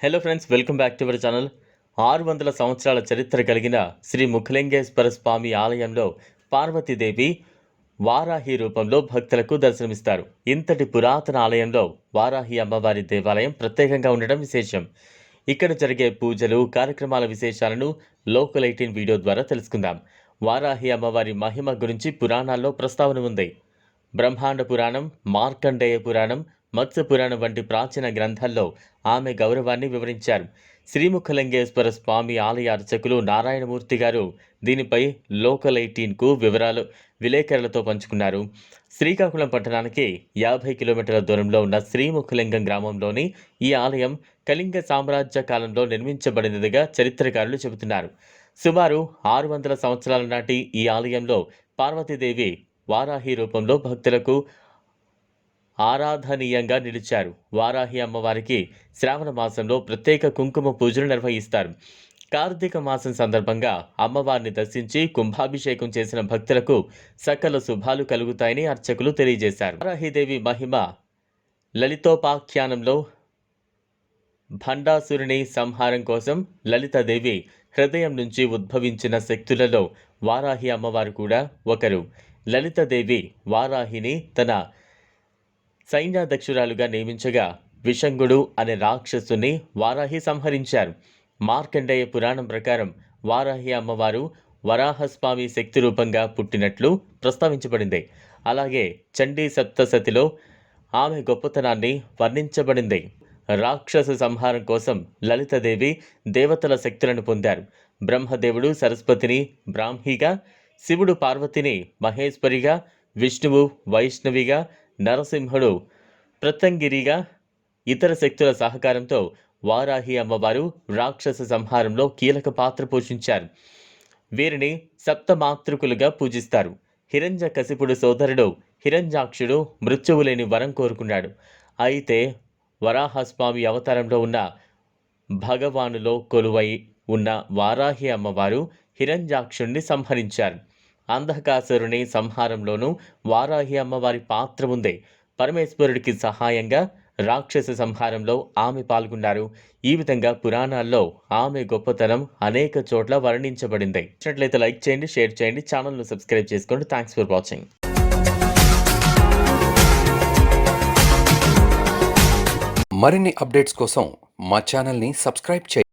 Hello friends welcome back to our channel ఆరు వందల సంవత్సరాల చరిత్ర కలిగిన శ్రీ ముఖలింగేశ్వర స్వామి ఆలయంలో పార్వతీదేవి వారాహి రూపంలో భక్తులకు దర్శనమిస్తారు. ఇంతటి పురాతన ఆలయంలో వారాహి అమ్మవారి దేవాలయం ప్రత్యేకంగా ఉండడం విశేషం. ఇక్కడ జరిగే పూజలు కార్యక్రమాల విశేషాలను లోకల్ ఎయిటీన్ వీడియో ద్వారా తెలుసుకుందాం. వారాహి అమ్మవారి మహిమ గురించి పురాణాల్లో ప్రస్తావన ఉంది. బ్రహ్మాండ పురాణం మార్కండేయ పురాణం మత్స్య పురాణం వంటి ప్రాచీన గ్రంథాల్లో ఆమె గౌరవాన్ని వివరించారు. శ్రీముఖలింగేశ్వర స్వామి ఆలయ అర్చకులు నారాయణమూర్తి గారు దీనిపై లోకల్ ఎయిటీన్కు వివరాలు విలేకరులతో పంచుకున్నారు. శ్రీకాకుళం పట్టణానికి యాభై కిలోమీటర్ల దూరంలో ఉన్న శ్రీముఖలింగం గ్రామంలోని ఈ ఆలయం కళింగ సామ్రాజ్య కాలంలో నిర్మించబడినదిగా చరిత్రకారులు చెబుతున్నారు. సుమారు ఆరు వందల సంవత్సరాల నాటి ఈ ఆలయంలో పార్వతీదేవి వారాహి రూపంలో భక్తులకు ఆరాధనీయంగా నిలిచారు. వారాహి అమ్మవారికి శ్రావణ మాసంలో ప్రత్యేక కుంకుమ పూజలు నిర్వహిస్తారు. కార్తీక మాసం సందర్భంగా అమ్మవారిని దర్శించి కుంభాభిషేకం చేసిన భక్తులకు సకల శుభాలు కలుగుతాయని అర్చకులు తెలియజేశారు. వారాహిదేవి మహిమ లలితోపాఖ్యానంలో భండాసురుని సంహారం కోసం లలితాదేవి హృదయం నుంచి ఉద్భవించిన శక్తులలో వారాహి అమ్మవారు కూడా ఒకరు. లలితాదేవి వారాహిని తన సైన్యాధ్యక్షురాలుగా నియమించగా విషంగుడు అనే రాక్షసుని వారాహి సంహరించారు. మార్కండేయ పురాణం ప్రకారం వారాహి అమ్మవారు వరాహస్వామి శక్తి రూపంగా పుట్టినట్లు ప్రస్తావించబడింది. అలాగే చండీ సప్తసతిలో ఆమె గొప్పతనాన్ని వర్ణించబడింది. రాక్షస సంహారం కోసం లలితదేవి దేవతల శక్తులను పొందారు. బ్రహ్మదేవుడు సరస్వతిని బ్రాహ్మిగా శివుడు పార్వతిని మహేశ్వరిగా విష్ణువు వైష్ణవిగా నరసింహుడు ప్రత్యంగిరిగా ఇతర శక్తుల సహకారంతో వారాహి అమ్మవారు రాక్షస సంహారంలో కీలక పాత్ర పోషించారు. వీరిని సప్తమాతృకులుగా పూజిస్తారు. హిరంజ కసిపుడు సోదరుడు హిరంజాక్షుడు మృత్యువు లేని వరం కోరుకున్నాడు. అయితే వరాహస్వామి అవతారంలో ఉన్న భగవానులో కొలువై ఉన్న వారాహి అమ్మవారు హిరంజాక్షుణ్ణి సంహరించారు. అంధకాసురుని సంహారంలోనూ వారాహి అమ్మవారి పాత్ర ఉంది పరమేశ్వరుడికి సహాయంగా రాక్షస సంహారంలో ఆమె పాల్గొన్నారు. ఈ విధంగా పురాణాల్లో ఆమె గొప్పతనం అనేక చోట్ల వర్ణించబడింది. నచ్చినట్లయితే లైక్ చేయండి షేర్ చేయండి ఛానల్ను సబ్స్క్రైబ్ చేసుకోండి. థ్యాంక్స్ ఫర్ వాచింగ్ మరిన్ని అప్డేట్స్ కోసం మా ఛానల్ని సబ్స్క్రైబ్ చేయండి.